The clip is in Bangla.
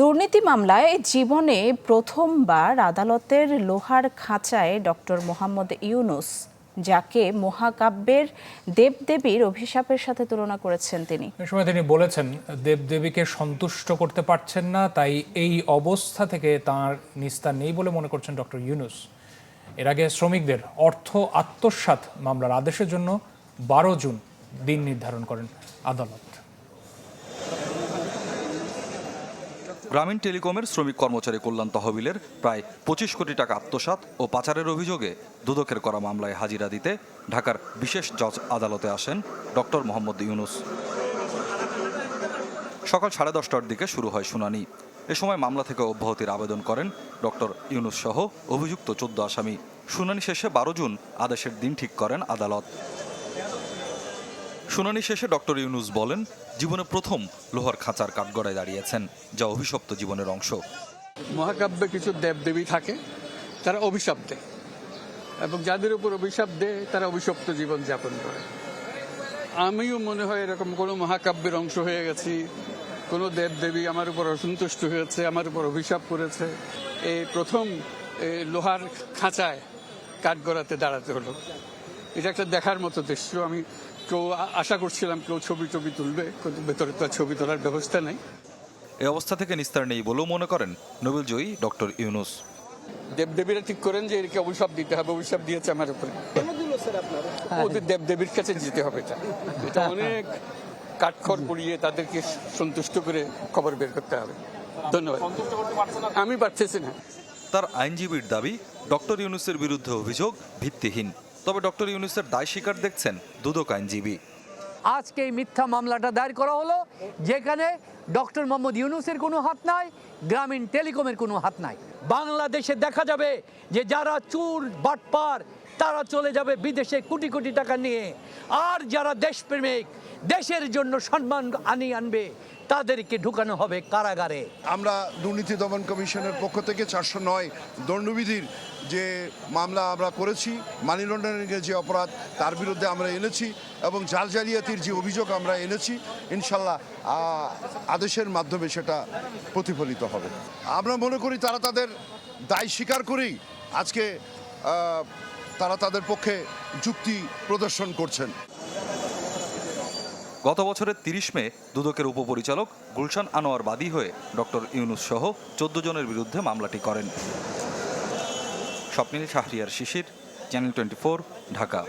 দুর্নীতি মামলায় জীবনে প্রথমবার আদালতের লোহার খাঁচায় ডক্টর মোহাম্মদ ইউনুস, যাকে মহাকাব্যের দেবদেবীর অভিশাপের সাথে তুলনা করেছেন তিনি। এ সময় তিনি বলেছেন, দেবদেবীকে সন্তুষ্ট করতে পারছেন না, তাই এই অবস্থা থেকে তার নিস্তার নেই বলে মনে করছেন ডক্টর ইউনুস। এর আগে শ্রমিকদের অর্থ আত্মসাৎ মামলার আদেশের জন্য বারো জুন দিন নির্ধারণ করেন আদালত। গ্রামীণ টেলিকমের শ্রমিক কর্মচারী কল্যাণ তহবিলের প্রায় পঁচিশ কোটি টাকা আত্মসাৎ ও পাচারের অভিযোগে দুদকের করা মামলায় হাজিরা দিতে ঢাকার বিশেষ জজ আদালতে আসেন ডক্টর মোহাম্মদ ইউনুস। সকাল সাড়ে দশটার দিকে শুরু হয় শুনানি। এ সময় মামলা থেকে অব্যাহতির আবেদন করেন ডক্টর ইউনুস সহ অভিযুক্ত চোদ্দ আসামি। শুনানি শেষে বারো জুন আদেশের দিন ঠিক করেন আদালত। শুনানি শেষে ডক্টর ইউনুস বলেন, জীবনে প্রথম লোহার খাঁচার কাঠগড়ায় দাঁড়িয়েছেন, যা অভিশপ্ত জীবনের অংশ। মহাকাব্যে কিছু দেবদেবী থাকে, তারা অভিশাপ দেয় এবং যাদের উপর অভিশাপ দেয়, তারা অভিশপ্ত জীবন যাপন করে। আমিও মনে হয় এরকম কোনো মহাকাব্যের অংশ হয়ে গেছি, কোনো দেবদেবী আমার উপর অসন্তুষ্ট হয়েছে, আমার উপর অভিশাপ করেছে। এই প্রথম লোহার খাঁচায় কাঠগড়াতে দাঁড়াতে হলো। এটা একটা দেখার মতো দৃশ্য। আমি কেউ আশা করছিলাম কেউ ছবি টবি তুলবে কিন্তু ভেতরে তো ছবি তোলার ব্যবস্থা নেই। এই অবস্থা থেকে নিস্তার নেই বলেও মনে করেন নোবেলজয়ী ডক্টর ইউনুস। দেবদেবীরা ঠিক করেন যে একে অভিশাপ দিতে হবে অভিশাপ দিয়েছে আমার উপরে। ওদের দেবদেবীর কাছে যেতে হবে এটা। এটা অনেক কাঠখড় পুড়িয়ে তাদেরকে সন্তুষ্ট করে খবর বের করতে হবে। ধন্যবাদ। আমি পারতেছি না। তার আইনজীবীর দাবি ডক্টর ইউনুসের বিরুদ্ধে অভিযোগ ভিত্তিহীন। তবে ডক্টর ইউনুসের দায় স্বীকার দেখছেন দুদক আইনজীবী। আজকে এই মিথ্যা মামলাটা দায়ের করা হলো, যেখানে ডক্টর মোহাম্মদ ইউনুসের কোনো হাত নাই, গ্রামীণ টেলিকমের কোনো হাত নাই। বাংলাদেশে দেখা যাবে যে যারা চুর, বাটপার, তারা চলে যাবে বিদেশে কোটি কোটি টাকা নিয়ে। আর যারা দেশপ্রেমিক, দেশের জন্য সম্মান আনি আনবে তাদেরকে ঢুকানো হবে কারাগারে। আমরা দুর্নীতি দমন কমিশনের পক্ষ থেকে চারশো নয় দণ্ডবিধির যে মামলা আমরা করেছি মানি লন্ডারিংয়ের যে অপরাধ, তার বিরুদ্ধে আমরা এনেছি এবং জাল জালিয়াতির যে অভিযোগ আমরা এনেছি, ইনশাল্লাহ আদেশের মাধ্যমে সেটা প্রতিফলিত হবে। আমরা মনে করি তারা তাদের দায় স্বীকার করেই আজকে তারা তাদের পক্ষে যুক্তি প্রদর্শন করছেন। গত বছরের তিরিশ মে দুদকের উপপরিচালক গুলশান আনোয়ার বাদী হয়ে ডক্টর ইউনুস সহ চোদ্দ জনের বিরুদ্ধে মামলাটি করেন। Swapnil Shahriar Shishir, channel twenty Dhaka.